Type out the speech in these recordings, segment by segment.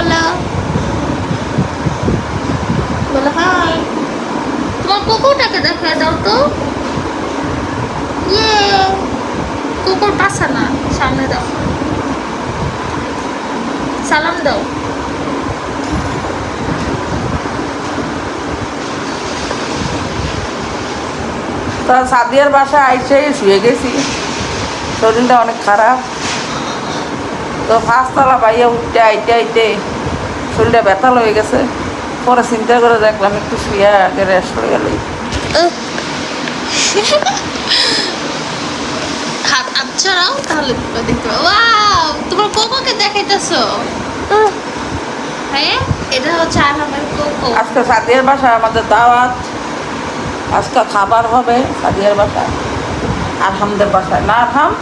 বলো। বলো হাই তোমার কুকুরটাকে দেখা দাও তো। ইয়ে কুকুর পাশা না, সামনে দাও। সালাম দাও। তা সাদিয়ার বাসায় আইসে শুয়ে গেছি। শরীরটা অনেক খারাপ। তো পাঁচতলা বাইয়া উঠতে আইতে আইতে শরীরটা ব্যথা হয়ে গেছে। পরে চিন্তা করে দেখলাম একটু শুয়ে আগে রেস্ট হয়ে গেলে হাত তাহলে তোমরা দেখতে ওয়াও তোমার কোকোকে দেখাইতেছো? হ্যাঁ? এটা হচ্ছে কোকো। আজকে সাদিয়ার বাসায় আমাদের দাওয়াত। আজকে খাবার হবে সাদিয়ার বাসায় আরহামদের বাসায়। না আরহাম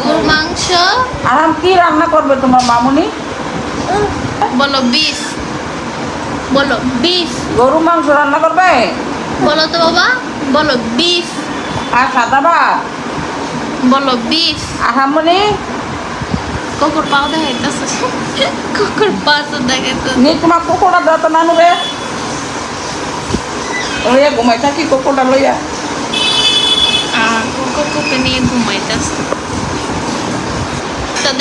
গরুর মাংস। আরহাম কি রান্না করবে তোমার মামুনি? বলো বিফ। বলো বিফ। গরু মাংস রান্না করবে? বলো তো বাবা বলো বিফ। আর সাদা ভাত? বলো বিফ। আহামনি কুকুর পাও দেখাইতেছে। কুকুর পাশও দেখাইতেছে। নি তোমার কুকুরটা দাও তো নানু রে। লইয়া ঘুমাই থাকি কুকুরটা লইয়া? আর কোকোকে নিয়ে ঘুমাইতেছে।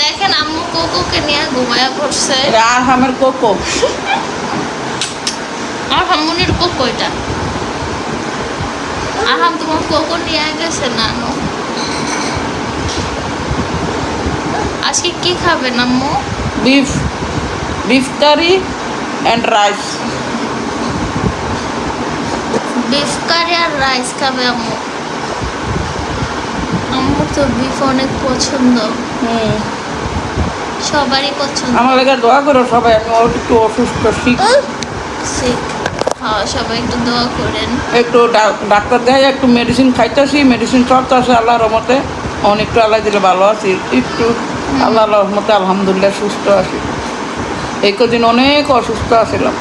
দেখেন আম্মু কোকোকে নিয়ে ঘুমায়া পড়ছে। এটা আহামের কোকো। আর হামুনির কোকো এটা। আহাম তোমার কোকো নিয়ে গেছে নানু আজকে কি খাবেন আম্মু? Beef beef curry and rice beef curry R rice খাবে আম্মু। আম্মু তো বিফ অনেক পছন্দ। হুম। সবারই পছন্দ। আমার লেগে দোয়া করো সবাই আমি একটু অসুস্থ শিখ হ্যাঁ সবাই একটু দোয়া করেন। একটু ডাক্তার দেয় একটু মেডিসিন খাইতেছি মেডিসিন চলতেছে আল্লাহর রহমতে। অনেক একটু আল্লাহ দিলে ভালো আছি একটু আল্লাহর রহমতে আলহামদুলিল্লাহ সুস্থ আছি। এই কদিন অনেক অসুস্থ আছিলাম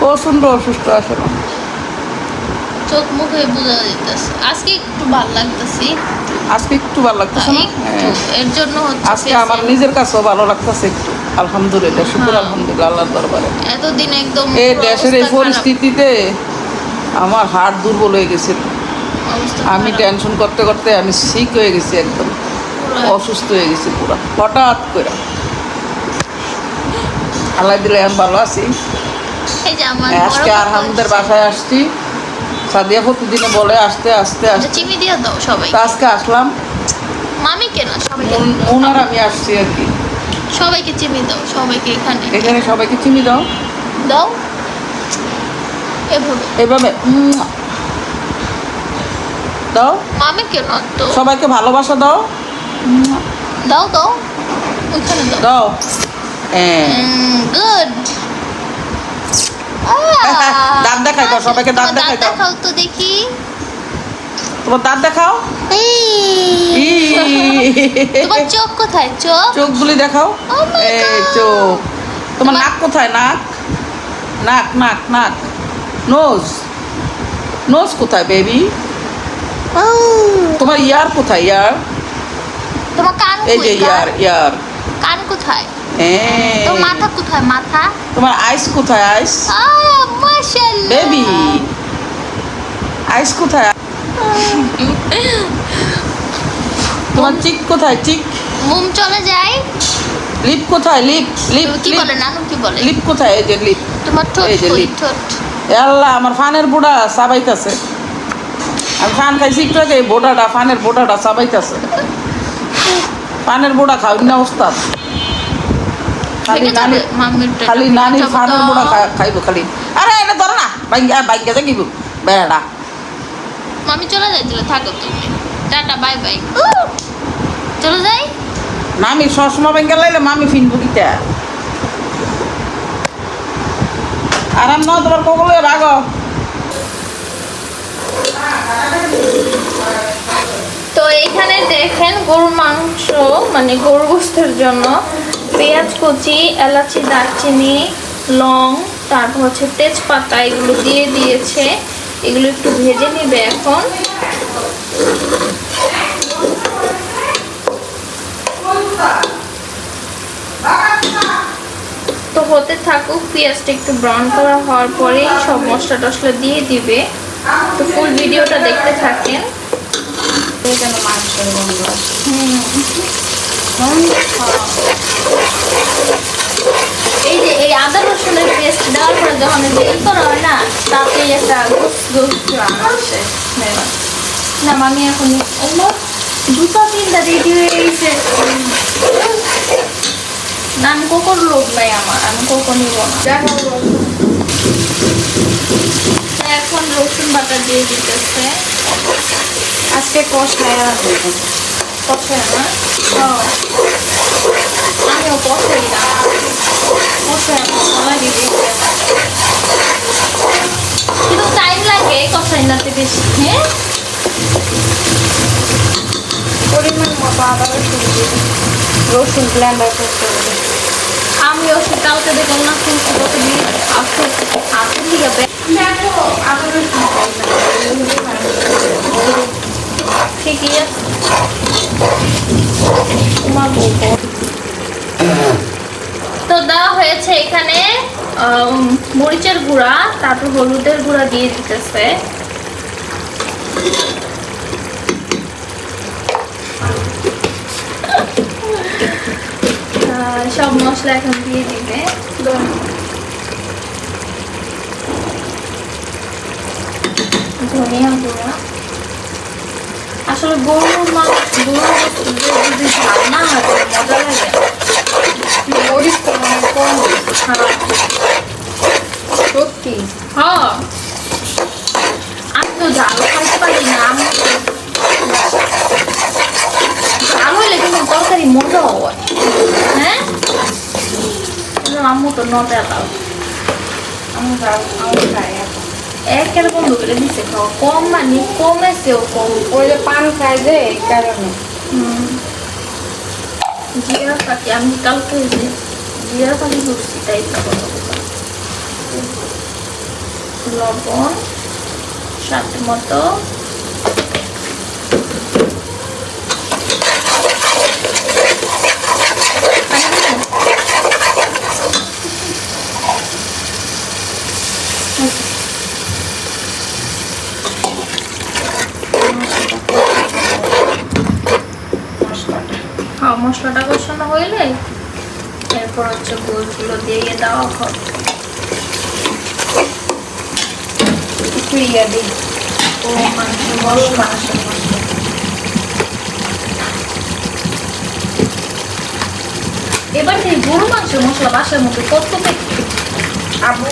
প্রচণ্ড অসুস্থ আছিলাম। চোখ মুখে বোঝা যেতেছে আজকে একটু ভালো লাগতেছি। আজকে একটু ভালো লাগতেছে না? হ্যাঁ। এর জন্য হচ্ছে আজকে আমার নিজের কাছেও ভালো লাগতেছে একটু। আলহামদুলিল্লাহ শুকুর হ্যাঁ। আলহামদুলিল্লাহ আল্লাহর দরবারে। এতদিন একদম এই দেশের এই পরিস্থিতিতে আমার হার্ট দুর্বল হয়ে গেছে। আমি টেনশন করতে করতে আমি সিক হয়ে গেছি একদম। অসুস্থ হয়ে গেছি পুরো। হঠাৎ করে। আল্লাহ দিলে আমি ভালো আছি। আজকে আর আমাদের বাসায় আসছি। সাদিয়া প্রতিদিনে বলে আসতে আসতে আসতে। চিনি দিয়ে দাও সবাই আজকে আসলাম। মামি কেন সবাই উনার আমি আসছি আর কি। সবাইকে চিনি দাও সবাইকে এখানে। এখানে সবাইকে চিনি দাও। দাও। এভাবে। এভাবে দাও। মামি কেন তো। সবাইকে ভালোবাসা দাও। দাও দাও। ওইখানে দাও। দাও। গুড দাঁত দেখাই দাও, সবাইকে দাঁত দেখাই দাও। দেখাও তো দেখি। তোমার দাঁত দেখাও। তোমার চোখ কোথায়? চোখ? চোখগুলি দেখাও। Oh এই চোখ। তোমার নাক কোথায়? নাক? নাক নাক নাক। নোজ। নোজ কোথায় বেবি? তোমার ইয়ার কোথায় ইয়ার? তোমার কান এই যে ইয়ার ইয়ার। কান কোথায়? তোমার মাথা কোথায়? মাথা? তোমার আইস কোথায় আইস মাশাআল্লাহ বেবি আইস কোথায়? তোমার চিক কোথায় চিক মুম চলে যায়। লিপ কোথায়? লিপ লিপ কি বলে? নানু কি বলে? লিপ কোথায়? এই যে লিপ তোমার ঠোঁট এই যে লিপ। ঠোঁট। আল্লাহ আমার ফানের বুড়া সাবাইতাছে আমি ফান খাইছি একটু আগে বোটাটা ফানের বোটাটা সাবাইতাছে ফানের বোড়া খাওয়াই না ওস্তাদ। খালি নানি খালি খাইব খালি। আরে এটা ধর না। বাইঙ্গা বেড়া। মামি চলে তাহলে থাকো তুমি। Tata bye bye. চলে যাই? মামি সসমা বাইঙ্গা লাইলে মামি ফিনবো কিটা আরাম তোমার কবলে রাগ। তো এইখানে দেখেন গরুর মাংস মানে গরু গোস্তের জন্য। পেঁয়াজ কুচি এলাচি দারচিনি লং তারপর হচ্ছে তেজপাতা এগুলো দিয়ে দিয়েছে। এগুলো একটু ভেজে নিবে এখন। তো হতে থাকুক পেঁয়াজটা একটু ব্রাউন করা হওয়ার পরে সব মশলা টশলা দিয়ে দিবে। তো ফুল ভিডিওটা দেখতে থাকেন। মাংসের গন্ধ আসে। এই যে, এই আদা রসুনের যখন হয় না তাতেই একটা আসে। না আমি এখন দুটো তিনটা রেডি হয়ে গেছে না, আমি কোকোর লোভ নাই আমার, আমি কোকো নিব না। এখন রসুন বাটা দিয়ে দিতেছে। আজকে কষায় কষায় না। আমিও কষাই না কষায় মশলা দিতে কিন্তু টাইম লাগে কষাই নাতে বেশি হ্যাঁ পরিমাণ মতো আদা রসুন রসুন ব্লেন্ডার করতে হবে আমিও সে কালকে না শুনছি কত দিয়ে আসতে আসতে দিকে দেখো আদা ঠিকই আছে তো দেওয়া হয়েছে এখানে মরিচের গুঁড়া, তারপর হলুদের গুঁড়া দিয়ে দিতেছে। সব মশলা এখন দিয়ে দিবে। ধনিয়া গুঁড়া। আসলে গরুর মাংস গরুর যদি ঝাল না হয় মজা লাগে। মরিচ তো মানে কম হ্যাঁ সত্যি। হ্যাঁ। আমি তো ঝাল খাইতে পারি না আমি ঝাল হইলে কিন্তু তরকারি মজা হয়। হ্যাঁ? আম্মু তো নট আমি আমি খাই এখন। একের বন্ধ করে দিছে কম মানে কমেছেও কম ওই যে পান খাই যে এই কারণে। জিরা পাখি আমি কালকে যে জিরা পাখি করছি তাই লবণ স্বাদ মতো মশলাটা কষানো হইলে এরপর হচ্ছে গোলগুলো দিয়ে দেওয়া হবে। একটু ইয়া দিই। ও মাংস এবার এই গরু মাংসের মশলা বাসার মধ্যে কত আবু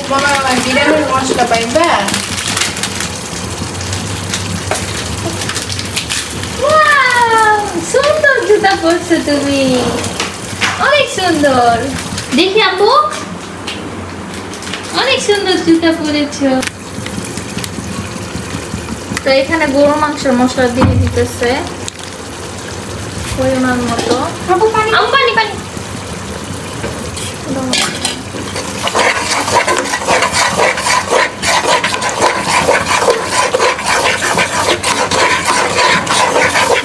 বিরিয়ানির মশলা পাইবা? সুন্দর জুতা পরছো তুমি? অনেক সুন্দর। দেখি আপু। অনেক সুন্দর জুতা পরেছো। তো এখানে গরু মাংসের মশলা দিয়ে দিতেছে। পরিমাণ মতো। আবু পানি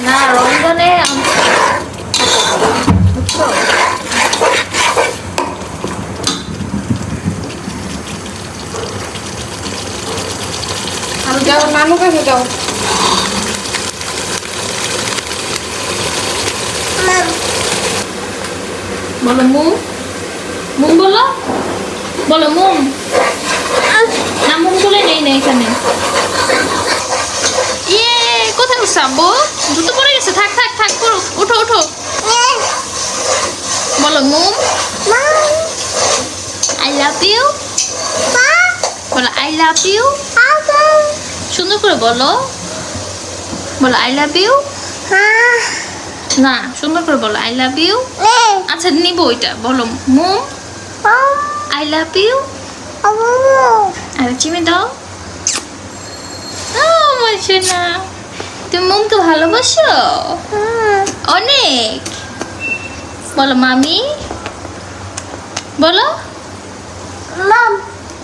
আম পানি পানি না রমজানে আম- বুঝছ? আমি যাও নানু কাছে যাও বলো মুম মুম বলো বলো মুম না মুম তুলে নেই না এখানে ইয়ে কোথায় উঠছে আব্বু জুতো পড়ে গেছে। থাক থাক থাক করো উঠো উঠো বলো, মুম। আই লাভ ইউ বলো আই লাভ ইউ সুন্দর করে বলো। বলো আই লাভ ইউ না, সুন্দর করে বলো আই লাভ ইউ আচ্ছা নিব ওইটা। বলো, মুম। আই লাভ ইউ আরে, চিমে দাও। না তুমি মুমকে ভালোবাসো? অনেক। বলো মামি। বলো। মাম।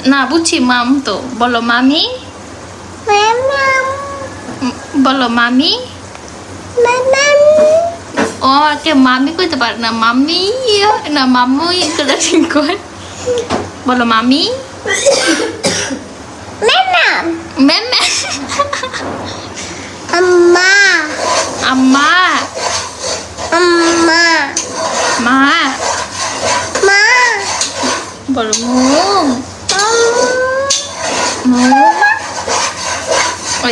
না বুঝছি মাম তো। বলো মামি। বলো মামি। ও আমাকে মামি কইতে পারে না। মাম্মি না মাম্মুই করে। ঠিক বলো মামি। Mama. Ma'am Mama. আম্মা Mama. মা Ma. বলো মুম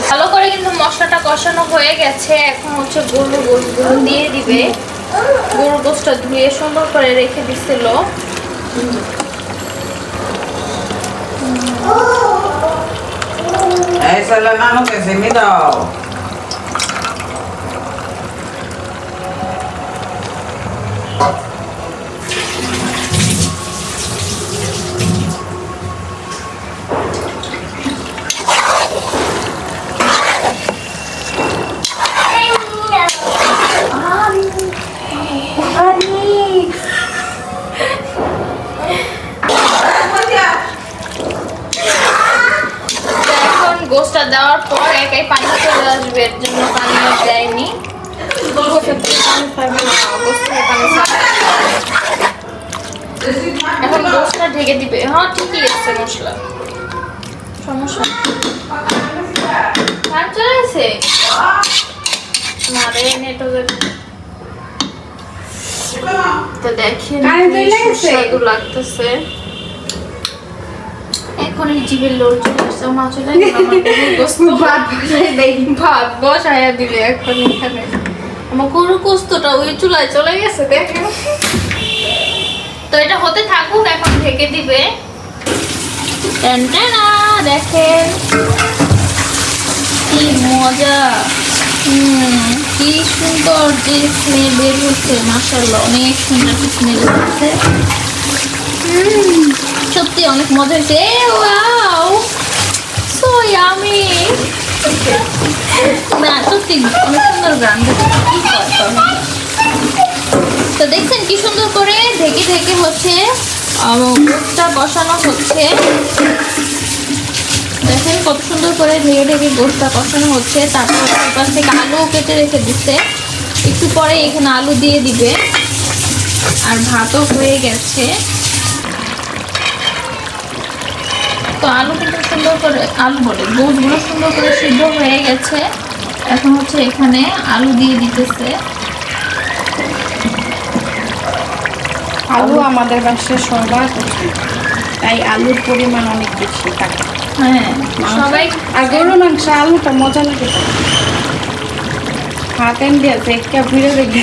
ভালো করে কিন্তু মশলাটা কষানো হয়ে গেছে। এখন হচ্ছে গরু গোসগুলো দিয়ে দিবে। গরু গোসটা ধুয়ে সুন্দর করে রেখে দিছিল নানুকে চিনি দাও। তো এখন গোসটা দেওয়ার পর একাই পানি চলে আসবে এর জন্য পানি আর দেয়নি গোসের থেকে পানি থাকবে না, গোস থেকে পানি ছাড়বে। এখন গোসটা ঢেকে দিবে হ্যাঁ ঠিকই আছে মশলা সমস্যা নেই। কারেন্ট চলে গেছে না রে নেটওয়ার্ক তো দেখেন কারেন্ট কি চলে গেছে? সুস্বাদু লাগতেছে। এখন এই জিভের লোর চলে মা চলে গেল আমার গরুর গোস্ত। ভাত ভাত বসাইয়া দিবে এখন এখানে। আমার গরুর গোস্তটা ওই চুলায় চলে গেছে দেখেন। তো এটা হতে থাকুক এখন ঢেকে দিবে। দেখেন। কি মজা। কি সুন্দর যে স্মেল বের হচ্ছে মাসাল্লাহ অনেক সুন্দর স্মেল হচ্ছে। সত্যি অনেক মজা হয়েছে ওয়াও, সো ইয়ামি। না, সত্যি সুন্দর গান? তো দেখছেন কি সুন্দর করে ঢেকে ঢেকে হচ্ছে গোটা বসানো হচ্ছে। দেখেন কত সুন্দর করে ঢেকে ঢেকে গোস্তা কষানো হচ্ছে। তারপর ওপাশ থেকে আলু কেটে রেখে দিচ্ছে। একটু পরে এখানে আলু দিয়ে দিবে। আর ভাতও হয়ে গেছে। তো আলু কিন্তু সুন্দর করে, আলু বলে গোসগুলো সুন্দর করে সিদ্ধ হয়ে গেছে। এখন হচ্ছে এখানে আলু দিয়ে দিতেছে। আলু আমাদের বাসায় সবার তাই আলুর পরিমাণ অনেক বেশি থাকে। হ্যাঁ। সবাই আর গরু মাংস আলুটা মজা লাগে। তো। হাত এন দিয়েছে একটা ভিড়ে দেখে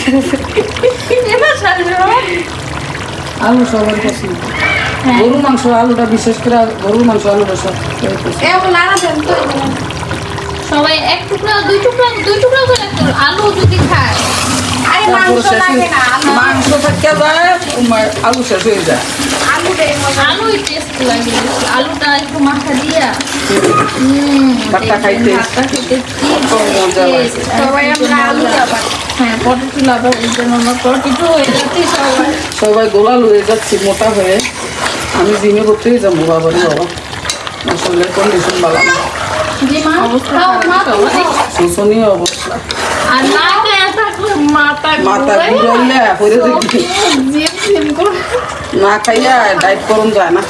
আলু সবার পছন্দ। হ্যাঁ। গরু মাংস আলুটা বিশেষ করে গরুর মাংস আলুটা সব সবাই এক টুকরা দুই টুকরা দুই টুকরা করে আলু যদি খায়। আরে মাংস লাগে না আলু। মাংস থাকে যায় আলু শেষ হয়ে যায়। আলুই টেস্ট লাগে। আলুটা একটু দিয়া। ভাতটা খাইতে। সবাই আমরা আলু হ্যাঁ পটেটো পটেটো হয়ে যাচ্ছি সবাই। সবাই গোলাল হয়ে যাচ্ছি মোটা হয়ে। আমি জিমে করতেই যাব বাবা বাবা। কন্ডিশন ভালো না। অবস্থা। শোষণীয় অবস্থা। আর না খায়া থাকলে মাথা মাথা ঘুরাইলে পরে দেখি জিম জিম করে না খাইয়া ডাইট করুন যায় না।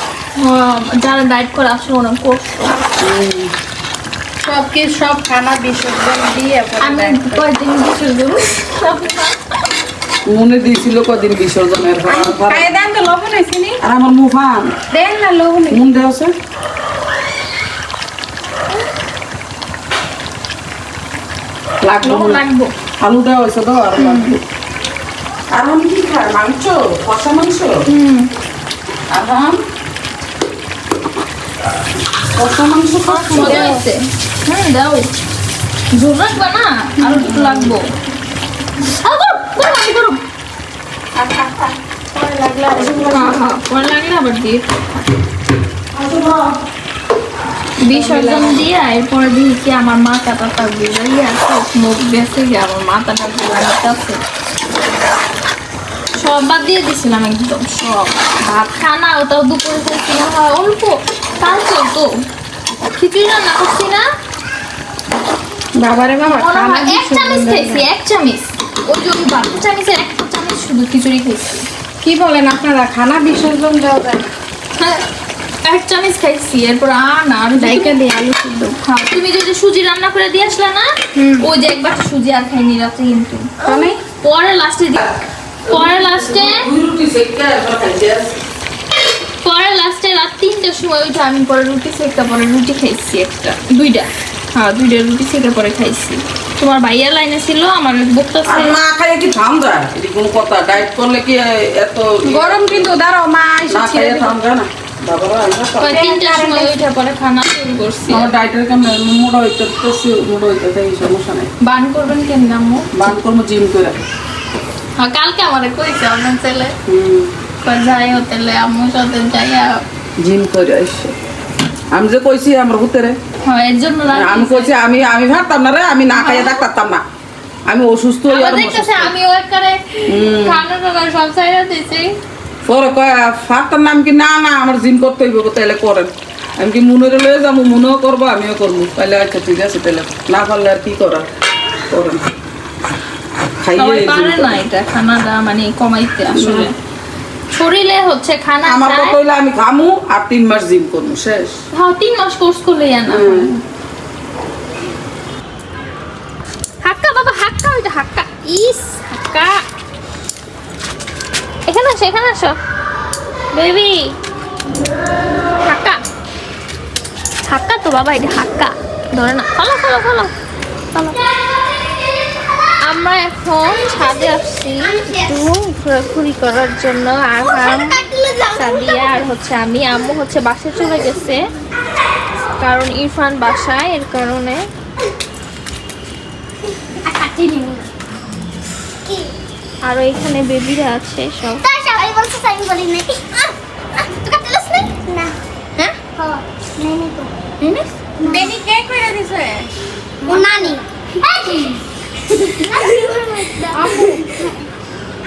যারা ডায়েট করে আসলে অনেক কষ্ট। সব কি সব খানা বিসর্জন দিয়ে আমি। বিসর্জন? মনে দিয়েছিল কদিন বিসর্জনের আর আমার মুফান দেন না লবণ। মন দেওয়া লাগবে লবণ লাগবো। আলু দেওয়া হয়েছে তো আর লাগবে। আর আমি কি খাই? মাংস? কষা মাংস? হুম। আরাম কষা মাংস খাচ্ছি মজা হয়েছে। হ্যাঁ দাও। ঝোল রাখবা না আরও একটু লাগবো। আমি লাগলে হ্যাঁ, হ্যাঁ, লাগলে আবার দিয়ে। বিসর্জন দিয়ে এরপরে কি আমার মাথা টাথা বিলাইয়া সব মুখ গিয়ে আমার মাথাটা বিলাইতেছে সব বাদ দিয়ে দিছিলাম একদম সব। ভাত খানা ওটাও দুপুরে করছিলাম হয় অল্প। তাও চলতো। খিচুড়ি রান্না করছি না? বাবারে বাবা এক চামচ খাইছি এক চামচ। ওই যে ওই চামচের এক চামচ শুধু খিচুড়ি খাইছি কি বলেন আপনারা খানা বিসর্জন দেওয়া যায় এক চামচ খাইছি এরপর আর ডাইকা দিয়ে আলু সিদ্ধ। হ্যাঁ, তুমি যে যে সুজি রান্না করে দিয়ে আসলে না ওই যে একবার সুজি আর খাইনি রাতে কিন্তু। মানে পরে লাস্টে পরে লাস্টে। পরে লাস্টে রাত তিনটার সময় ওইটা আমি পরে রুটি সেকা পরে রুটি খাইছি একটা। দুইটা। হ্যাঁ দুইটা রুটি সেকা পরে খাইছি। তোমার ভাইয়ার লাইনে ছিল আমার আর না খাইয়ে কি কোনো কথা ডায়েট করলে কি এত গরম কিন্তু দাঁড়াও মা এসে না। তিনটার সময় ওইটা পরে খানা শুরু করছি। আমার ডায়েটের কেমন মোটা হইতে হইতে তাই সমস্যা নেই। বান করবেন কেন আম্মু? বান করব জিম করে। হ্যাঁ কালকে আমারে কইছে আমার ছেলে। হুম। কয় যাই হোটেলে আম্মুর সাথে যাইয়া জিম করে আসছে। আমি যে কইছি আমার হুতেরে। হ্যাঁ আমি কইছি। আমি আমি ভাবতাম না রে আমি না খাইয়ে থাকতাম না। আমি অসুস্থ হয়ে সব চাইরা দিছি। পরে কয় ফাটতার নাম কি? না না আমার জিম করতে হইব তাহলে করেন। আমি কি মনের লয়ে যাব? মনেও করব আমিও করব। তাহলে আচ্ছা ঠিক আছে তাহলে না পারলে আর কি করার? করেন। খাইয়ে না। এটা খানাটা মানে কমাইতে আসলে। শরীরে হচ্ছে খানা আমার। হইলে আমি খামু আর তিন মাস জিম করব শেষ। হ্যাঁ তিন মাস কোর্স করলে না। হাক্কা বাবা হাক্কা ওইটা হাক্কা। ইস হাক্কা। এখানে আসো এখানে আসো। বেবি, হাক্কা। হাক্কা তো বাবা, এটা হাক্কা। ধরে না ফলো ফলো ফলো ফলো। আমরা এখন ছাদে আসছি। একটু ঘোরাঘুরি করার জন্য। আর সাদিয়া আর হচ্ছে আমি। আম্মু হচ্ছে বাসায় চলে গেছে। কারণ ইরফান বাসায়, এর কারণে। আরও এখানে বেবিরা আছে সব। তাই সবাই বলছে আমি বলি নাই? না? হ্যাঁ? হ্যাঁ নাই নাই তো। বেবি কে কইরা দিছে? ও নানি। এই!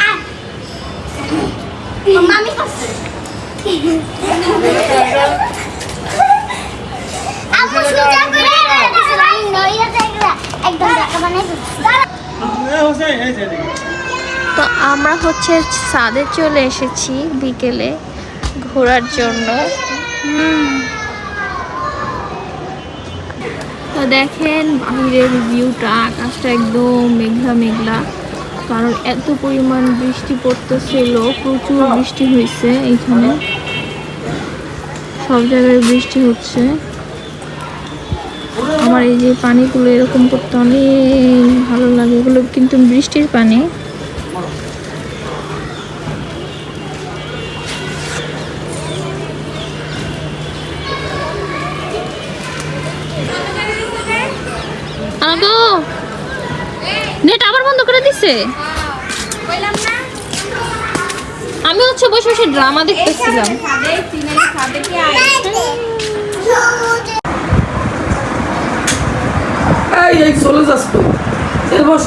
আহ। ও মামি করছে। আম্মু সুজা করে আমি নইয়া দেখলা একদম দেখা বানাই ফেলছি। তো আমরা হচ্ছে ছাদে চলে এসেছি বিকেলে ঘোরার জন্য। তো দেখেন বাইরের ভিউটা, আকাশটা একদম মেঘলা মেঘলা, কারণ এত পরিমাণ বৃষ্টি পড়তেছিল প্রচুর বৃষ্টি হয়েছে এইখানে। সব জায়গায় বৃষ্টি হচ্ছে। আমার এই যে পানিগুলো এরকম করতে অনেক ভালো লাগে, এগুলো কিন্তু বৃষ্টির পানি আগো নেট আবার বন্ধ করে দিছে? আমি হচ্ছে বসে বসে ড্রামা দেখতেছিলাম। এই চলে তুই। বস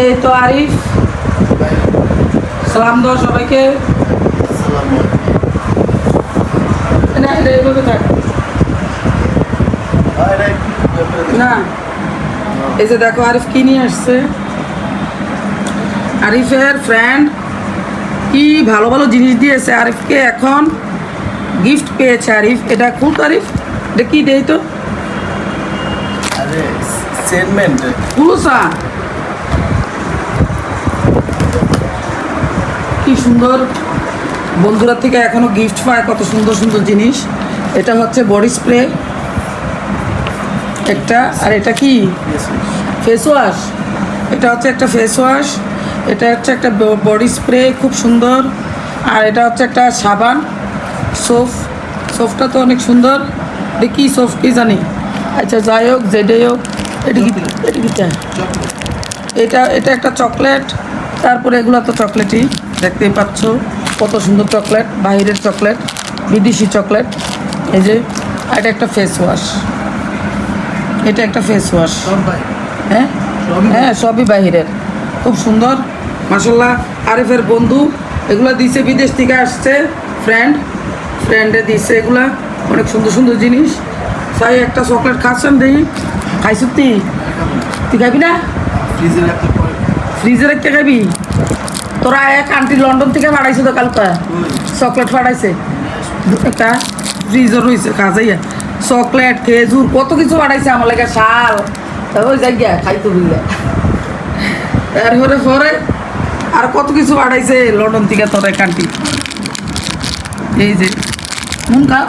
এই তো আরিফ। সালাম দাও সবাইকে। না, এটা এইভাবে থাক। না। এই যে দেখো আরিফ কি নিয়ে আসছে? আরিফের ফ্রেন্ড কি ভালো ভালো জিনিস দিয়েছে আরিফকে এখন গিফট পেয়েছে আরিফ। এটা খুব আরিফ। এটা কি দেই তো? কি সুন্দর। বন্ধুরা থেকে এখনও গিফট পায় কত সুন্দর সুন্দর জিনিস। এটা হচ্ছে বডি স্প্রে একটা আর এটা কি? ফেস ওয়াশ এটা হচ্ছে একটা ফেস ওয়াশ এটা হচ্ছে একটা বডি স্প্রে খুব সুন্দর। আর এটা হচ্ছে একটা সাবান সোফ সোফটা তো অনেক সুন্দর। এটা কি সোফ কি জানি? আচ্ছা যাই হোক যেটাই হোক এটা কি? এটা কি? এটা? এটা একটা চকলেট তারপরে এগুলো তো চকলেটই দেখতেই পাচ্ছ। কত সুন্দর চকলেট বাইরের চকলেট বিদেশি চকলেট এই যে আর এটা একটা ফেস ওয়াশ এটা একটা ফেস ওয়াশ হ্যাঁ? হ্যাঁ সবই বাহিরের খুব সুন্দর। মাসাল্লাহ আরেফের বন্ধু এগুলো দিছে বিদেশ থেকে আসছে ফ্রেন্ড ফ্রেন্ডে দিছে এগুলা অনেক সুন্দর সুন্দর জিনিস। তাই একটা চকলেট খাচ্ছেন দেখি। খাইছো তুই তুই খাবি না? ফ্রিজে রাখতে খাবি? তোরা এক আন্টি লন্ডন থেকে পাঠাইছে তো কালকা। চকলেট পাঠাইছে। একটা ফ্রিজও রয়েছে কাজাইয়া চকলেট, খেজুর, কত কিছু পাঠাইছে আমার লাগে, শাল। ওই গিয়া খাইতো বুঝলে তারপরে পরে আর কত কিছু পাঠাইছে লন্ডন থেকে তোর এক এই যে মন খাও।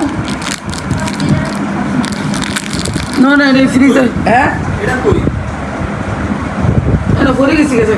না না ফ্রিজে হ্যাঁ? এটা পরে। গেছি গেছে